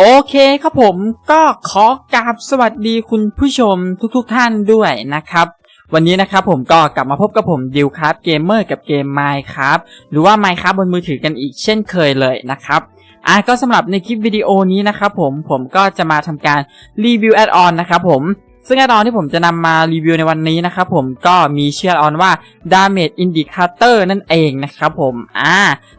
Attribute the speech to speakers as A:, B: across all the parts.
A: โอเคครับผมก็ขอกราบสวัสดีคุณผู้ชมทุกๆทท่านด้วยนะครับ วันนี้นะครับผมก็กลับมาพบกับผมดิวครับเกมเมอร์กับเกมไมค์ครับหรือว่าไมค์ครับบนมือถือกันอีกเช่นเคยเลยนะครับอะก็สำหรับในคลิปวิดีโอนี้นะครับผมผมก็จะมาทำการรีวิวแอดออนนะครับผม ซึ่งแอดออนที่ผมจะนำมารีวิวในวันนี้นะครับผมก็มีเชื่ออออนว่า Damage Indicator นั่นเองนะครับผมอ่า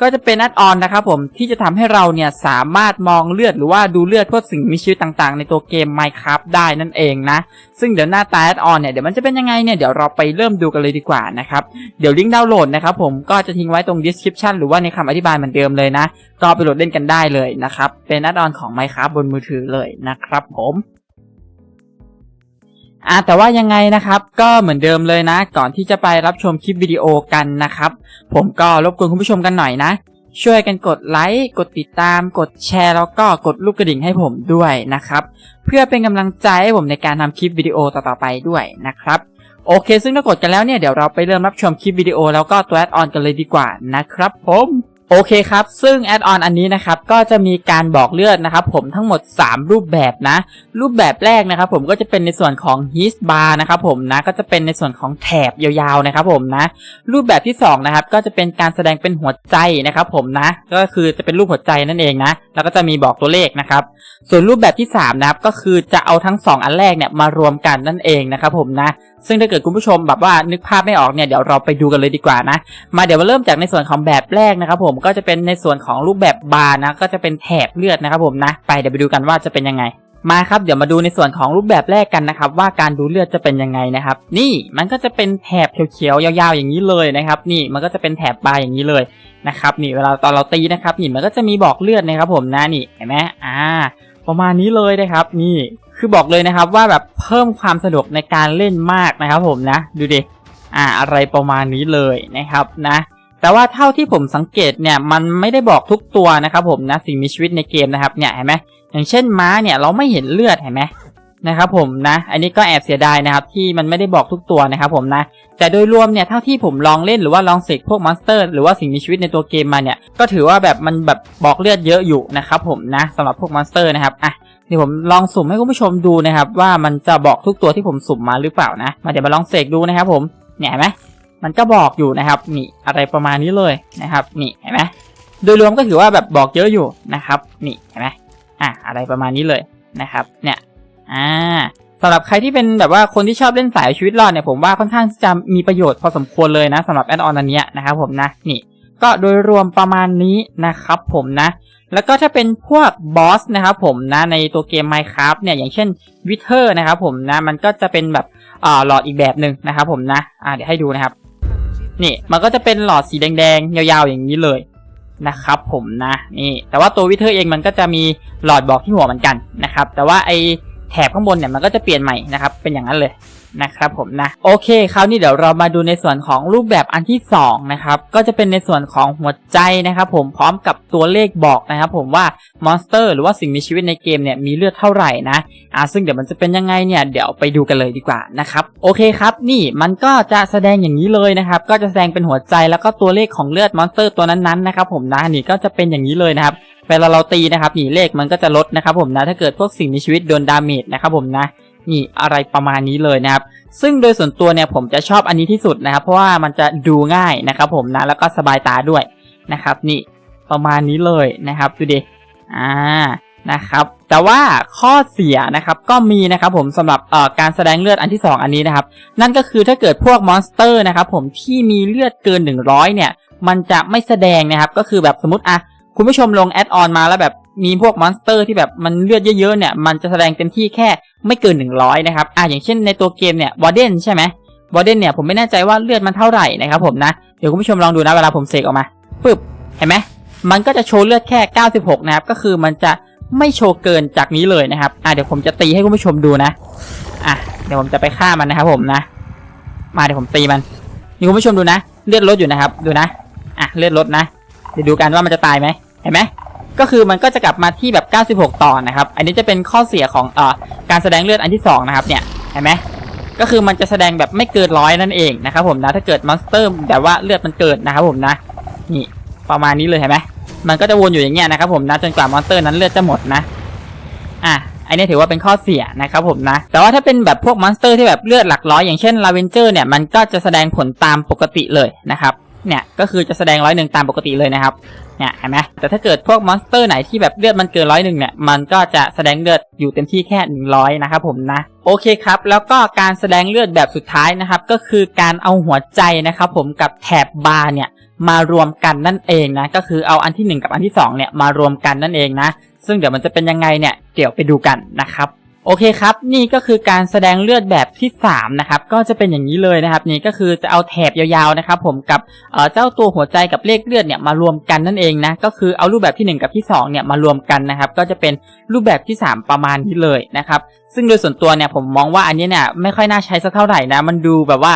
A: ก็จะเป็นแอดออนนะครับผมที่จะทำให้เราเนี่ยสามารถมองเลือดหรือว่าดูเลือดพวกสิ่งมีชีวิตต่างๆ ในตัวเกม Minecraft ได้นั่นเองนะ ซึ่งเดี๋ยวหน้าตาแอดออนเนี่ยเดี๋ยวมันจะเป็นยังไงเนี่ยเดี๋ยวเราไปเริ่มดูกันเลยดีกว่านะครับเดี๋ยวลิงก์ดาวน์โหลดนะครับผมก็จะทิ้งไว้ตรง description หรือว่าในคำอธิบายเหมือนเดิมเลยนะ ก็ไปโหลดเล่นกันได้เลยนะครับเป็นแอดออนของ Minecraft บนมือถือเลยนะครับผม อ่าแต่ว่ายังไงนะครับก็เหมือนเดิมเลยนะ ก่อนที่จะไปรับชมคลิปวิดีโอกันนะครับ ผมก็รบกวนคุณผู้ชมกันหน่อยนะ ช่วยกันกดไลค์กดติดตาม กดแชร์แล้วก็กดลูกกระดิ่งให้ผมด้วยนะครับ เพื่อเป็นกำลังใจให้ผมในการทำคลิปวิดีโอต่อๆไปด้วยนะครับโอเค ซึ่งถ้ากดกันแล้วเนี่ยเดี๋ยวเราไปเริ่มรับชมคลิปวิดีโอแล้วก็ตัวแอดออนกันเลยดีกว่านะครับผม โอเคครับ ซึ่งแอดออนอันนี้นะครับ ก็จะมีการบอกเลือดนะครับ ผมทั้งหมด 3 รูปแบบนะ รูปแบบแรกนะครับ ผมก็จะเป็นในส่วนของ his bar นะครับผมนะ ก็จะเป็นในส่วนของแถบยาวๆนะครับผมนะ รูปแบบที่2นะครับ ก็จะเป็นการแสดงเป็นหัวใจนะครับ ผมนะ ก็คือจะเป็นรูปหัวใจนั่นเองนะ แล้วก็จะมีบอกตัวเลขนะครับ ส่วนรูปแบบที่3นะครับ ก็คือจะเอาทั้ง 2 อันแรกเนี่ยมารวมกันนั่นเองนะครับผมนะ ซึ่งถ้าเกิดคุณผู้ชมแบบว่านึกภาพไม่ออกเนี่ยเดี๋ยวเราไปดูกันเลยดีกว่านะ มาเดี๋ยวมาเริ่มจากในส่วนของแบบแรกนะครับผมก็จะเป็นในส่วนของรูปแบบบาร์นะก็จะเป็นแถบเลือดนะครับผมนะไปเดี๋ยวไปดูกันว่าจะเป็นยังไงมาครับเดี๋ยวมาดูในส่วนของรูปแบบแรกกันนะครับ ว่าการดูเลือดจะเป็นยังไงนะครับ นี่มันก็จะเป็นแถบเขียวๆยาวๆอย่างนี้เลยนะครับ นี่มันก็จะเป็นแถบบาร์อย่างนี้เลยนะครับนี่เวลาตอนเราตีนะครับนี่มันก็จะมีบอกเลือดนะครับผมนะนี่เห็นไหมอ่า ประมาณนี้เลยนะครับ นี่ คือบอกเลยนะครับว่าแบบเพิ่มความสะดวกในการเล่นมากนะครับผมนะ ดูดิอ่าอะไรประมาณนี้เลยนะครับนะแต่ว่าเท่าที่ผมสังเกตเนี่ยมันไม่ได้บอกทุกตัวนะครับผมนะสิ่งมีชีวิตในเกมนะครับเนี่ยเห็นไหมอย่างเช่นม้าเนี่ยเราไม่เห็นเลือดเห็นไหมนะครับผมนะอันนี้ก็แอบเสียดายนะครับที่มันไม่ได้บอกทุกตัวนะครับผมนะแต่โดยรวมเนี่ยเท่าที่ผมลองเล่นหรือว่าลองเสกพวกมอนสเตอร์ หรือว่าสิ่งมีชีวิตในตัวเกมมาเนี่ยก็ถือว่าแบบมันแบบบอกเลือดเยอะอยู่นะครับผมนะสำหรับพวกมอนสเตอร์นะครับอะ เดี๋ยวผมลองสุ่มให้คุณผู้ชมดูนะครับ ว่ามันจะบอกทุกตัวที่ผมสุ่มมาหรือเปล่านะมาเดี๋ยวมาลองเสกดูนะครับ ผมเนี่ยเห็นไหมมันก็บอกอยู่นะครับนี่อะไรประมาณนี้เลยนะครับนี่เห็นไหมโดยรวมก็ถือว่าแบบบอกเยอะอยู่นะครับ นี่เห็นไหมอะอะไรประมาณนี้เลยนะครับ เนี่ยอ่าสำหรับใครที่เป็นแบบว่าคนที่ชอบเล่นสายชีวิตรอดเนี่ยผมว่าค่อนข้างจะมีประโยชน์พอสมควรเลยนะสำหรับแอดออนอันนี้นะครับผมนะนี่ ก็โดยรวมประมาณนี้นะครับผมนะ แล้วก็ถ้าเป็นพวกบอสนะครับผมนะในตัวเกม Minecraft เนี่ยอย่างเช่นวิเทอร์นะครับผมนะมันก็จะเป็นแบบอ่าหลอดอีกแบบหนึ่งนะครับผมนะอ่าเดี๋ยวให้ดูนะครับนี่มันก็จะเป็นหลอดสีแดงๆ ยาวๆอย่างนี้เลยนะครับผมนะนี่แต่ว่าตัววิเทอร์เองมันก็จะมีหลอดบอกที่หัวเหมือนกันนะครับแต่ว่าไอแถบข้างบนเนี่ยมันก็จะเปลี่ยนใหม่นะครับเป็นอย่างนั้นเลย นะครับผมนะโอเคคราวนี้เดี๋ยวเรามาดูในส่วนของรูปแบบอันที่2นะครับก็จะเป็นในส่วนของหัวใจนะครับผมพร้อมกับตัวเลขบอกนะครับผมว่ามอนสเตอร์หรือว่าสิ่งมีชีวิตในเกมเนี่ยมีเลือดเท่าไหร่นะอ่าซึ่งเดี๋ยวมันจะเป็นยังไงเนี่ยเดี๋ยวไปดูกันเลยดีกว่านะครับโอเคครับนี่มันก็จะแสดงอย่างนี้เลยนะครับก็จะแสดงเป็นหัวใจแล้วก็ตัวเลขของเลือดมอนสเตอร์ตัวนั้นๆนะครับผมนะนี่ก็จะเป็นอย่างนี้เลยนะครับเวลาเราตีนะครับนี่เลขมันก็จะลดนะครับผมนะถ้าเกิดพวกสิ่งมีชีวิตโดนดาเมจนะครับผมนะ นี่อะไรประมาณนี้เลยนะครับ ซึ่งโดยส่วนตัวเนี่ยผมจะชอบอันนี้ที่สุดนะครับ เพราะว่ามันจะดูง่ายนะครับ ผมนะแล้วก็สบายตาด้วยนะครับ นี่ประมาณนี้เลยนะครับดูดิอ่านะครับแต่ว่าข้อเสียนะครับก็มีนะครับผมสำหรับการแสดงเลือดอันที่ 2 อันนี้นะครับ นั่นก็คือถ้าเกิดพวกมอนสเตอร์นะครับผมที่มีเลือดเกิน 100 เนี่ย มันจะไม่แสดงนะครับ ก็คือแบบสมมติอะคุณผู้ชมลงแอดออนมาแล้วแบบ มีพวกมอนสเตอร์ที่แบบมันเลือดเยอะๆเนี่ยมันจะแสดงเต็มที่แค่ไม่เกิน 100 นะครับอ่าอย่างเช่นในตัวเกมเนี่ยวอร์เดนใช่ไหมวอร์เดนเนี่ยผมไม่แน่ใจว่าเลือดมันเท่าไหร่นะครับผมนะ เดี๋ยวคุณผู้ชมลองดูนะเวลาผมเสกออกมาปึ๊บเห็นไหมมันก็จะโชว์เลือดแค่ 96 นะครับ ก็คือมันจะไม่โชว์เกินจากนี้เลยนะครับอ่าเดี๋ยวผมจะตีให้คุณผู้ชมดูนะอะเดี๋ยวผมจะไปฆ่ามันนะครับผมนะ มาเดี๋ยวผมตีมันนี่คุณผู้ชมดูนะ เลือดลดอยู่นะครับ ดูนะอะเลือดลดนะเดี๋ยวดูกันว่ามันจะตายไหมเห็นไหม ก็คือมันก็จะกลับมาที่แบบ 96ต่อนะครับ อันนี้จะเป็นข้อเสียของเอ่อการแสดงเลือดอันที่2นะครับเนี่ยเห็นไหมก็คือมันจะแสดงแบบไม่เกินร้อยนั่นเองนะครับผมนะถ้าเกิดมอนสเตอร์แบบว่าเลือดมันเกิดนะครับผมนะนี่ประมาณนี้เลยเห็นไหมมันก็จะวนอยู่อย่างเงี้ยนะครับผมนะจนกว่ามอนสเตอร์นั้นเลือดจะหมดนะอะอันนี้ถือว่าเป็นข้อเสียนะครับผมนะ แต่ว่าถ้าเป็นแบบพวกมอนสเตอร์ที่แบบเลือดหลักร้อยอย่างเช่นลาเวนเจอร์เนี่ยมันก็จะแสดงผลตามปกติเลยนะครับ เนี่ยก็คือจะแสดงร้อยหนึ่งตามปกติเลยนะครับเนี่ยเห็นไหมแต่ถ้าเกิดพวกมอนสเตอร์ไหนที่แบบเลือดมันเกินร้อยหนึ่งเนี่ยมันก็จะแสดงเลือดอยู่เต็มที่แค่หนึ่งร้อยนะครับผมนะโอเคครับ แล้วก็การแสดงเลือดแบบสุดท้ายนะครับ ก็คือการเอาหัวใจนะครับผมกับแถบบาร์เนี่ยมารวมกันนั่นเองนะก็คือเอาอันที่หนึ่งกับอันที่สองเนี่ยมารวมกันนั่นเองนะ ซึ่งเดี๋ยวมันจะเป็นยังไงเนี่ยเดี๋ยวไปดูกันนะครับ โอเคครับนี่ก็คือการแสดงเลือดแบบที่3นะครับก็จะเป็นอย่างนี้เลยนะครับนี่ก็คือจะเอาแถบยาวๆนะครับผมกับเจ้าตัวหัวใจกับเลขเลือดเนี่ยมารวมกันนั่นเองนะก็คือเอารูปแบบทีหนึ่1 กับที่2เนี่ยมารวมกันนะครับก็จะเป็นรูปแบบที่ 3 ประมาณนี้เลยนะครับ ซึ่งโดยส่วนตัวเนี่ยผมมองว่าอันนี้เนี่ยไม่ค่อยน่าใช้สักเท่าไหร่นะ มันดูแบบว่า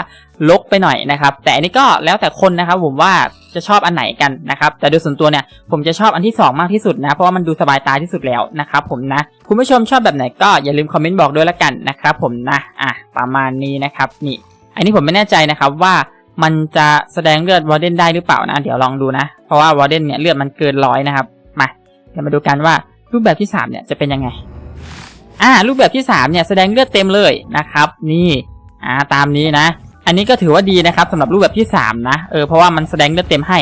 A: ลกไปหน่อยนะครับ แต่อันนี้ก็แล้วแต่คนนะครับผมว่าจะชอบอันไหนกันนะครับ แต่โดยส่วนตัวเนี่ยผมจะชอบอันที่ 2 มากที่สุดนะ เพราะว่ามันดูสบายตาที่สุดแล้วนะครับผมนะ คุณผู้ชมชอบแบบไหนก็อย่าลืมคอมเมนต์บอกด้วยละกันนะครับผมนะอะประมาณนี้นะครับนี่อันนี้ผมไม่แน่ใจนะครับว่ามันจะแสดงเลือดวอร์เดนได้หรือเปล่านะ เดี๋ยวลองดูนะ เพราะว่าวอร์เดนเนี่ยเลือดมันเกินร้อยนะครับ มาเดี๋ยวมาดูกันว่ารูปแบบที่สามเนี่ยจะเป็นยังไง อ่ารูปแบบที่3เนี่ยแสดงเลือดเต็มเลยนะครับนี่อ่าตามนี้นะ อันนี้ก็ถือว่าดีนะครับสำหรับรูปแบบที่3นะเออเพราะว่ามันแสดงเลือดเต็มให้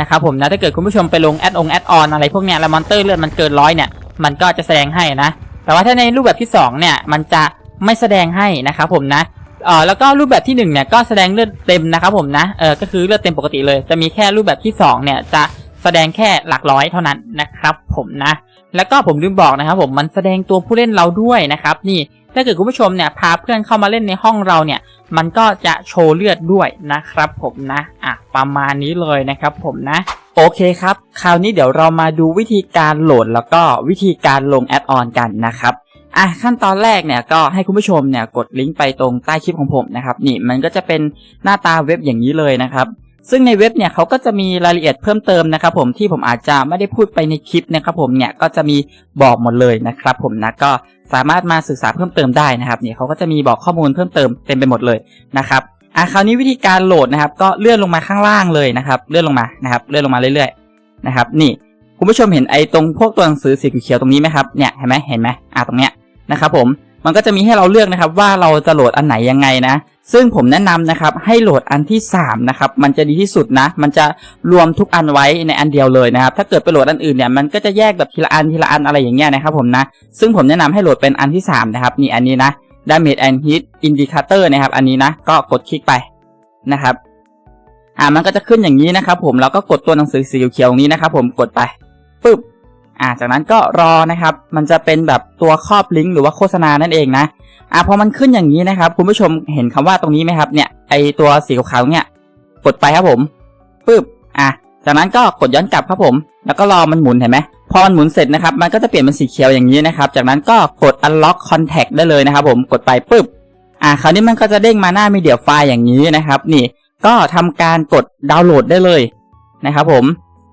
A: นะครับผมนะถ้าเกิดคุณผู้ชมไปลงแอดองแอดออนอะไรพวกเนี้ยแล้วมอนเตอร์เลือดมันเกินร้อยเนี่ยมันก็จะแสดงให้นะ แต่ว่าถ้าในรูปแบบที่2เนี่ยมันจะไม่แสดงให้นะครับผมนะเออแล้วก็รูปแบบที่1เนี่ยก็แสดงเลือดเต็มนะครับผมนะเออก็คือเลือดเต็มปกติเลย จะมีแค่รูปแบบที่2เนี่ยจะแสดงแค่หลักร้อยเท่านั้นนะครับผมนะ แล้วก็ผมลืมบอกนะครับผมมันแสดงตัวผู้เล่นเราด้วยนะครับนี่ถ้าเกิดคุณผู้ชมเนี่ยพาเพื่อนเข้ามาเล่นในห้องเราเนี่ย มันก็จะโชว์เลือดด้วยนะครับผมนะอะประมาณนี้เลยนะครับผมนะ โอเคครับ คราวนี้เดี๋ยวเรามาดูวิธีการโหลดแล้วก็วิธีการลงแอดออนกันนะครับอะขั้นตอนแรกเนี่ยก็ให้คุณผู้ชมเนี่ยกดลิงก์ไปตรงใต้คลิปของผมนะครับนี่มันก็จะเป็นหน้าตาเว็บอย่างนี้เลยนะครับ ซึ่งในเว็บเนี่ยเขาก็จะมีรายละเอียดเพิ่มเติมนะครับผมที่ผมอาจจะไม่ได้พูดไปในคลิปนะครับผมเนี่ยก็จะมีบอกหมดเลยนะครับผมนะก็สามารถมาศึกษาเพิ่มเติมได้นะครับเนี่ยเขาก็จะมีบอกข้อมูลเพิ่มเติมเต็มไปหมดเลยนะครับอะคราวนี้วิธีการโหลดนะครับ ก็เลื่อนลงมาข้างล่างเลยนะครับ เลื่อนลงมานะครับ เลื่อนลงมาเรื่อยๆนะครับ นี่คุณผู้ชมเห็นไอ้ตรงพวกตัวหนังสือสีเขียวตรงนี้ไหมครับเนี่ยเห็นไหมเห็นไหมอะตรงเนี้ยนะครับผมมันก็จะมีให้เราเลือกนะครับว่าเราจะโหลดอันไหนยังไงนะ ซึ่งผมแนะนำนะครับให้โหลดอันที่ 3 นะครับ มันจะดีที่สุดนะ มันจะรวมทุกอันไว้ในอันเดียวเลยนะครับ ถ้าเกิดไปโหลดอันอื่นเนี่ยมันก็จะแยกแบบทีละอันทีละอันอะไรอย่างเงี้ยนะครับผมนะ ซึ่งผมแนะนำให้โหลดเป็นอันที่ 3 นะครับ นี่อันนี้นะ damage and heat indicator นะครับ อันนี้นะ ก็กดคลิกไปนะครับ อ่ามันก็จะขึ้นอย่างนี้นะครับ ผมแล้วก็กดตัวหนังสือสีเขียวๆตรงนี้นะครับ ผมกดไปปึ๊บอ่าจากนั้นก็รอนะครับ มันจะเป็นแบบตัวครอบลิงก์หรือว่าโฆษณานั่นเองนะ อะพอมันขึ้นอย่างนี้นะครับ คุณผู้ชมเห็นคำว่าตรงนี้ไหมครับเนี่ยไอตัวสีขาวเนี่ยกดไปครับผมปึ๊บอะจากนั้นก็กดย้อนกลับครับผม แล้วก็รอมันหมุนเห็นไหมพอมันหมุนเสร็จนะครับ มันก็จะเปลี่ยนเป็นสีเขียวอย่างนี้นะครับ จากนั้นก็กด unlock contact ได้เลยนะครับ ผมกดไปปึ๊บอะคราวนี้มันก็จะเด้งมาหน้ามีเดียไฟล์อย่างนี้นะครับ นี่ก็ทำการกดดาวน์โหลดได้เลยนะครับผม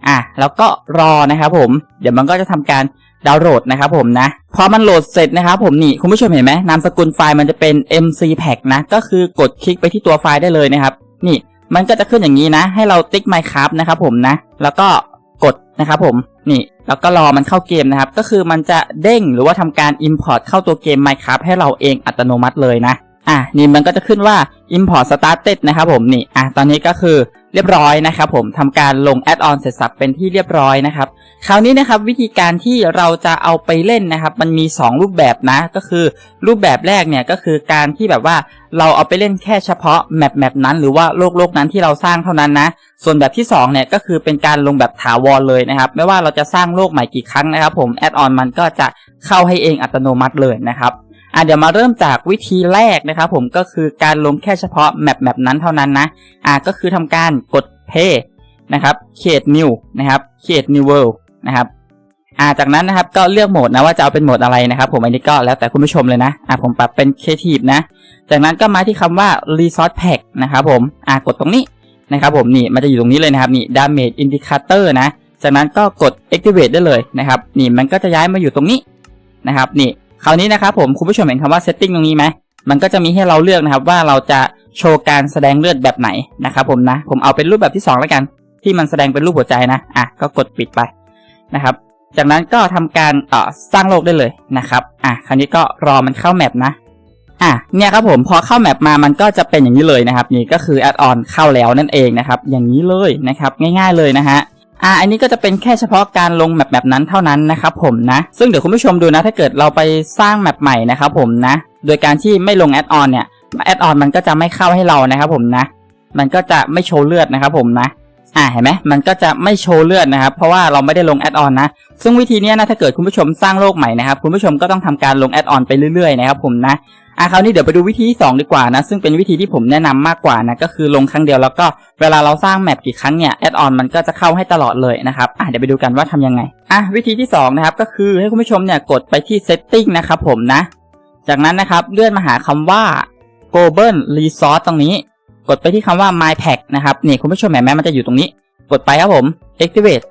A: อะแล้วก็รอนะครับผมเดี๋ยวมันก็จะทำการดาวน์โหลดนะครับผมนะพอมันโหลดเสร็จนะครับผมนี่คุณผู้ชมเห็นไหมนามสกุลไฟล์มันจะเป็น mc pack นะก็คือกดคลิกไปที่ตัวไฟล์ได้เลยนะครับ นี่มันก็จะขึ้นอย่างนี้นะ ให้เราติ๊ก minecraft นะครับผมนะ แล้วก็กดนะครับผมนี่แล้วก็รอมันเข้าเกมนะครับ ก็คือมันจะเด้งหรือว่าทำการ import เข้าตัวเกม minecraft ให้เราเองอัตโนมัติเลยนะ อะนี่มันก็จะขึ้นว่า import started นะครับผมนี่อะตอนนี้ก็คือเรียบร้อยนะครับผมทำการลงแอดออนเสร็จสับเป็นที่เรียบร้อยนะครับ คราวนี้นะครับวิธีการที่เราจะเอาไปเล่นนะครับ มันมี 2 รูปแบบนะ ก็คือรูปแบบแรกเนี่ยก็คือการที่แบบว่าเราเอาไปเล่นแค่เฉพาะแมปแมปนั้น หรือว่าโลกโลกนั้นที่เราสร้างเท่านั้นนะ ส่วนแบบที่2เนี่ยก็คือเป็นการลงแบบถาวรเลยนะครับ ไม่ว่าเราจะสร้างโลกใหม่กี่ครั้งนะครับ ผมแอดออนมันก็จะเข้าให้เองอัตโนมัติเลยนะครับ อะเดี๋ยวมาเริ่มจากวิธีแรกนะครับผมก็คือการลงแค่เฉพาะแมปแมปนั้นเท่านั้นนะอะก็คือทำการกด pay นะครับ create new นะครับ create new world นะครับอ่าจากนั้นนะครับก็เลือกโหมดนะว่าจะเอาเป็นโหมดอะไรนะครับ ผมอันนี้ก็แล้วแต่คุณผู้ชมเลยนะอ่าผมปรับเป็น creative นะ จากนั้นก็มาที่คำว่า resource pack นะครับผมอ่ากดตรงนี้นะครับผมนี่มันจะอยู่ตรงนี้เลยนะครับนี่ damage indicator นะ จากนั้นก็กด activate ได้เลยนะครับ นี่มันก็จะย้ายมาอยู่ตรงนี้นะครับนี่ คราวนี้นะครับผมคุณผู้ชมเห็นคำว่า setting ตรงนี้ไหมมันก็จะมีให้เราเลือกนะครับว่าเราจะโชว์การแสดงเลือดแบบไหนนะครับผมนะ ผมเอาเป็นรูปแบบที่ 2 แล้วกัน ที่มันแสดงเป็นรูปหัวใจนะอะก็กดปิดไปนะครับ จากนั้นก็ทำการเอ่อสร้างโลกได้เลยนะครับอะคราวนี้ก็รอมันเข้าแมปนะอะเนี่ยครับผมพอเข้าแมปมามันก็จะเป็นอย่างนี้เลยนะครับ นี่ก็คือแอดออนเข้าแล้วนั่นเองนะครับ อย่างนี้เลยนะครับ ง่าย ๆเลยนะฮะ อะอันนี้ก็จะเป็นแค่เฉพาะการลงแมปแบบนั้นเท่านั้นนะครับผมนะ ซึ่งเดี๋ยวคุณผู้ชมดูนะ ถ้าเกิดเราไปสร้างแมปใหม่นะครับผมนะ โดยการที่ไม่ลงแอดออนเนี่ยแอดออนมันก็จะไม่เข้าให้เรานะครับผมนะ มันก็จะไม่โชว์เลือดนะครับผมนะอ่าเห็นไหมมันก็จะไม่โชว์เลือดนะครับ เพราะว่าเราไม่ได้ลงแอดออนนะ ซึ่งวิธีนี้นะถ้าเกิดคุณผู้ชมสร้างโลกใหม่นะครับ คุณผู้ชมก็ต้องทำการลงแอดออนไปเรื่อยๆนะครับผมนะ อะคราวนี้เดี๋ยวไปดูวิธีที่สองดีกว่านะ ซึ่งเป็นวิธีที่ผมแนะนำมากกว่านะ ก็คือลงครั้งเดียวแล้วก็เวลาเราสร้างแมปกี่ครั้งเนี่ยแอดออนมันก็จะเข้าให้ตลอดเลยนะครับอะเดี๋ยวไปดูกันว่าทำยังไงอะวิธีที่สองนะครับก็คือให้คุณผู้ชมเนี่ยกดไปที่ setting นะครับผมนะ จากนั้นนะครับเลื่อนมาหาคำว่า global resource ตรงนี้ กดไปที่คำว่า my pack นะครับนี่คุณผู้ชมเห็นไหมมันจะอยู่ตรงนี้ กดไปครับผม activate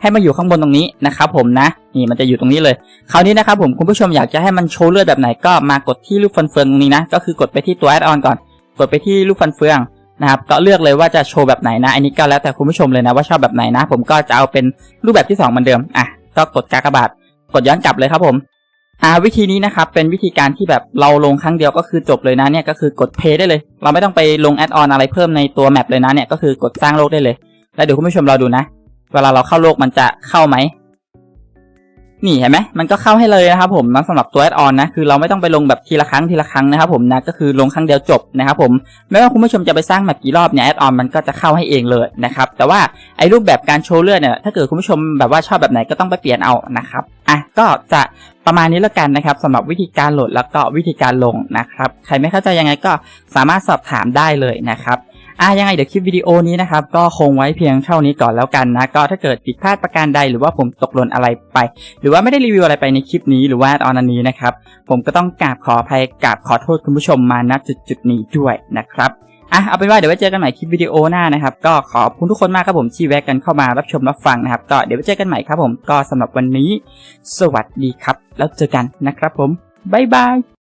A: ให้มาอยู่ข้างบนตรงนี้นะครับผมนะนี่มันจะอยู่ตรงนี้เลย คราวนี้นะครับผมคุณผู้ชมอยากจะให้มันโชว์เลือดแบบไหนก็มากดที่รูปฟันเฟืองตรงนี้นะก็คือกดไปที่ตัวแอดออนก่อน กดไปที่รูปฟันเฟืองนะครับก็เลือกเลยว่าจะโชว์แบบไหนนะ อันนี้ก็แล้วแต่คุณผู้ชมเลยนะว่าชอบแบบไหนนะ ผมก็จะเอาเป็นรูปแบบที่สองเหมือนเดิมอะก็กดกากบาทกดย้อนกลับเลยครับผมอ่าวิธีนี้นะครับเป็นวิธีการที่แบบเราลงครั้งเดียวก็คือจบเลยนะเนี่ยก็คือกดเพย์ได้เลย เราไม่ต้องไปลงแอดออนอะไรเพิ่มในตัวแมปเลยนะเนี่ยก็คือกดสร้างโลกได้เลย แล้วเดี๋ยวคุณผู้ชมเราดูนะ เวลาเราเข้าโลกมันจะเข้าไหมนี่เห็นไหมมันก็เข้าให้เลยนะครับผมนะสำหรับตัวแอดออนนะคือเราไม่ต้องไปลงแบบทีละครั้งทีละครั้งนะครับผมนะก็คือลงครั้งเดียวจบนะครับผมไม่ว่าคุณผู้ชมจะไปสร้างแบบกี่รอบเนี่ยแอดออนมันก็จะเข้าให้เองเลยนะครับแต่ว่าไอ้รูปแบบการโชว์เลือดเนี่ยถ้าเกิดคุณผู้ชมแบบว่าชอบแบบไหนก็ต้องไปเปลี่ยนเอานะครับอะก็จะประมาณนี้แล้วกันนะครับสำหรับวิธีการโหลดแล้วก็วิธีการลงนะครับใครไม่เข้าใจยังไงก็สามารถสอบถามได้เลยนะครับ อะยังไงเดี๋ยวคลิปวิดีโอนี้นะครับก็คงไว้เพียงเท่านี้ก่อนแล้วกันนะ ก็ถ้าเกิดผิดพลาดประการใดหรือว่าผมตกหล่นอะไรไป หรือว่าไม่ได้รีวิวอะไรไปในคลิปนี้หรือว่าตอนนี้นะครับ ผมก็ต้องกราบขออภัยกราบขอโทษคุณผู้ชมมาณจุดจุดนี้ด้วยนะครับอะเอาเป็นว่าเดี๋ยวไว้เจอกันใหม่คลิปวิดีโอหน้านะครับ ก็ขอบคุณทุกคนมากครับผมที่แวะกันเข้ามารับชมรับฟังนะครับ ก็เดี๋ยวไว้เจอกันใหม่ครับผมก็สำหรับวันนี้ สวัสดีครับ แล้วเจอกันนะครับผมบ๊ายบาย